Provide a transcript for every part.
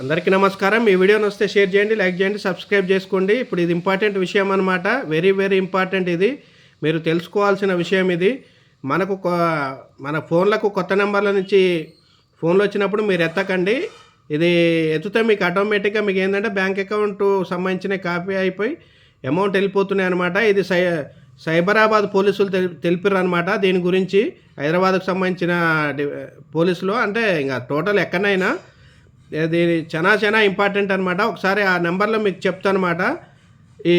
అందరికీ నమస్కారం. ఈ వీడియోని వస్తే షేర్ చేయండి లైక్ చేయండి సబ్స్క్రైబ్ చేసుకోండి. ఇప్పుడు ఇది ఇంపార్టెంట్ విషయం అనమాట వెరీ వెరీ ఇంపార్టెంట్ ఇది. మీరు తెలుసుకోవాల్సిన విషయం ఇది. మనకు కొ- మన ఫోన్లకు కొత్త నెంబర్ల నుంచి ఫోన్లు వచ్చినప్పుడు మీరు ఎత్తకండి. ఇది ఎత్తితే మీకు ఆటోమేటిక్గా మీకు ఏంటంటే బ్యాంక్ అకౌంట్ సంబంధించిన కాపీ అయిపోయి అమౌంట్ వెళ్ళిపోతున్నాయి అనమాట ఇది సై సైబరాబాద్ పోలీసులు తెలిపారు అనమాట దీని గురించి. హైదరాబాద్కు సంబంధించిన పోలీసులు అంటే ఇంకా టోటల్ ఎక్కడైనా అది చాలా చాలా ఇంపార్టెంట్ అనమాట ఒకసారి ఆ నెంబర్లో మీకు చెప్తాను అనమాట ఈ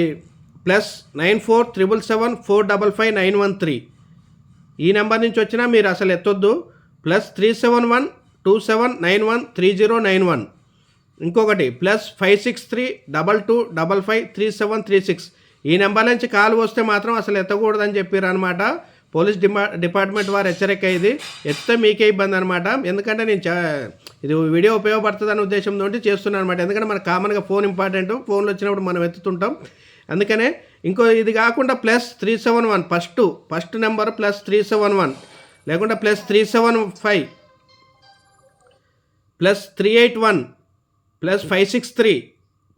plus nine four triple seven four double five nine one three. ఈ నెంబర్ నుంచి వచ్చినా మీరు అసలు ఎత్తొద్దు. Plus three seven one two seven nine one three zero nine one. ఇంకొకటి plus five six three double two double five three seven three six. ఈ number నుంచి call వస్తే మాత్రం అసలు ఎత్తకూడదని చెప్పారు అనమాట పోలీస్ డిమా డిపార్ట్మెంట్ వారు హెచ్చరిక ఇది ఎత్తే మీకే ఇబ్బంది అనమాట ఎందుకంటే నేను చా ఇది వీడియో ఉపయోగపడుతుంది అనే ఉద్దేశంతో చేస్తున్నాను అనమాట ఎందుకంటే మనకు కామన్గా ఫోన్ ఇంపార్టెంట్ ఫోన్లు వచ్చినప్పుడు మనం ఎత్తుతుంటాం అందుకనే ఇంకో ఇది కాకుండా plus three seven one first first number plus three seven one లేకుంటే plus three seven five plus three eight one plus five six three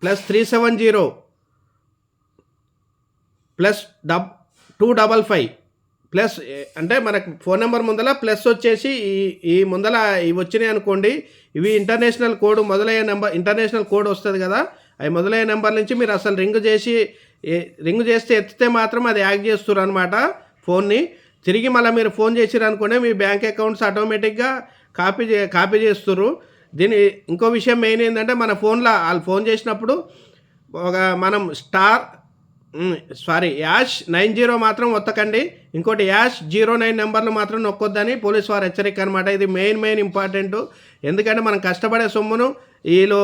plus three seven zero plus double two double five plus అంటే మనకు phone number ముందల plus వచ్చేసి ఈ ఈ ముందల ఇవి వచ్చినాయి అనుకోండి ఇవి ఇంటర్నేషనల్ కోడ్ మొదలయ్యే నెంబర్ ఇంటర్నేషనల్ కోడ్ వస్తుంది కదా అవి మొదలయ్యే నెంబర్ నుంచి మీరు అసలు రింగ్ చేసి రింగ్ చేస్తే ఎత్తితే మాత్రం అది యాక్ట్ చేస్తారు అనమాట ఫోన్ని. తిరిగి మళ్ళీ మీరు ఫోన్ చేసిరు అనుకోండి మీ బ్యాంక్ అకౌంట్స్ ఆటోమేటిక్గా కాపీ చే కాపీ చేస్తారు దీని ఇంకో విషయం మెయిన్ ఏంటంటే మన ఫోన్లో వాళ్ళు ఫోన్ చేసినప్పుడు ఒక మనం star sorry hash nine zero మాత్రం ఒత్తకండి. ఇంకోటి యాష్ జీరో నైన్ నెంబర్లు మాత్రం నొక్కొద్దని పోలీస్ వారు హెచ్చరిక అనమాట ఇది మెయిన్ మెయిన్ ఇంపార్టెంట్. ఎందుకంటే మనం కష్టపడే సొమ్మును వీళ్ళు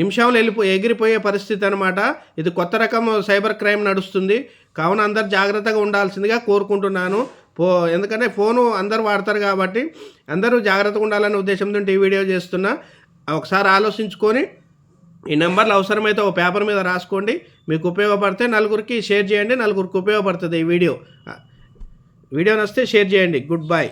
నిమిషంలో వెళ్ళిపో ఎగిరిపోయే పరిస్థితి అనమాట ఇది కొత్త రకం సైబర్ క్రైమ్ నడుస్తుంది. కావున అందరు జాగ్రత్తగా ఉండాల్సిందిగా కోరుకుంటున్నాను. పో ఎందుకంటే ఫోను అందరు వాడతారు కాబట్టి అందరూ జాగ్రత్తగా ఉండాలనే ఉద్దేశంతో ఈ వీడియో చేస్తున్నా. ఒకసారి ఆలోచించుకొని ఈ నెంబర్లు అవసరమైతే ఒక పేపర్ మీద రాసుకోండి. మీకు ఉపయోగపడితే నలుగురికి షేర్ చేయండి నలుగురికి ఉపయోగపడుతుంది ఈ వీడియో. వీడియో నచ్చితే షేర్ చేయండి. Good bye.